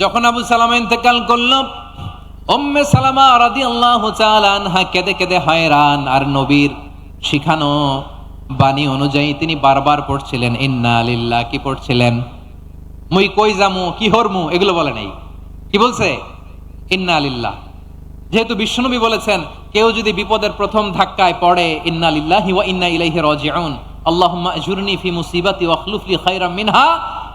যখন আবু সালামা ইন্তেকাল করল, উম্মে সালামা রাদিয়াল্লাহু তাআলা আনহা কেঁদে কেঁদে হয়রান, আর নবীর শিখানো বাণী অনুযায়ী তিনি বারবার পড়ছিলেন, ইন্না লিল্লাহ কি পড়ছিলেন? মুই কই জামু কি হরমু? এগুলো বলে নাই। কি বলছে? ইন্না লিল্লাহ যেহেতু বিশ্বনবী বলেছেন, কেউ যদি বিপদের প্রথম ধাক্কায় পড়ে, ইন্না লিল্লাহি ওয়া ইন্না ইলাইহি রাজিউন আল্লাহুম্মা আজুরনি ফি মুসিবাতি ওয়াখলুফ লি খায়রাম মিনহা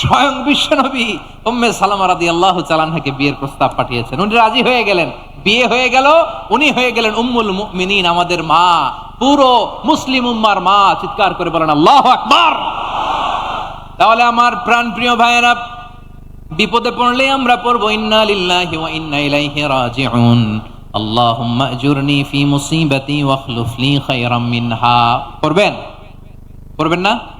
স্বয়ং বিশ্বনবী উম্মে সালামা রাদিয়াল্লাহু চালানহাকে বিয়ের প্রস্তাব পাঠিয়েছেন। উনি রাজি হয়ে গেলেন। বিয়ে হয়ে গেল, উনি হয়ে গেলেন উম্মুল মুমিনিন, আমাদের মা, পুরো মুসলিম উম্মার মা, চিৎকার করে বলেন, আল্লাহু আকবার! তাহলে আমার প্রাণ প্রিয় ভাইয়েরা, বিপদে পড়লে আমরা পড়ব, ইন্না লিল্লাহি ওয়া ইন্না ইলাইহি রাজিউন। আল্লাহুম্মা আজুরনি ফি মুসিবাতি ওয়াখলুফ লি খায়রাম মিনহা। পড়বেন? পড়বেন না?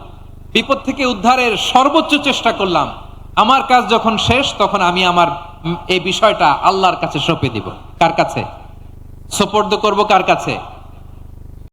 বিপদ থেকে উদ্ধারের সর্বোচ্চ চেষ্টা করলাম। আমার কাজ যখন শেষ, তখন আমি আমার এই বিষয়টা আল্লাহর কাছে সঁপে দিব। কার কাছে? সোপর্দ করব কার কাছে?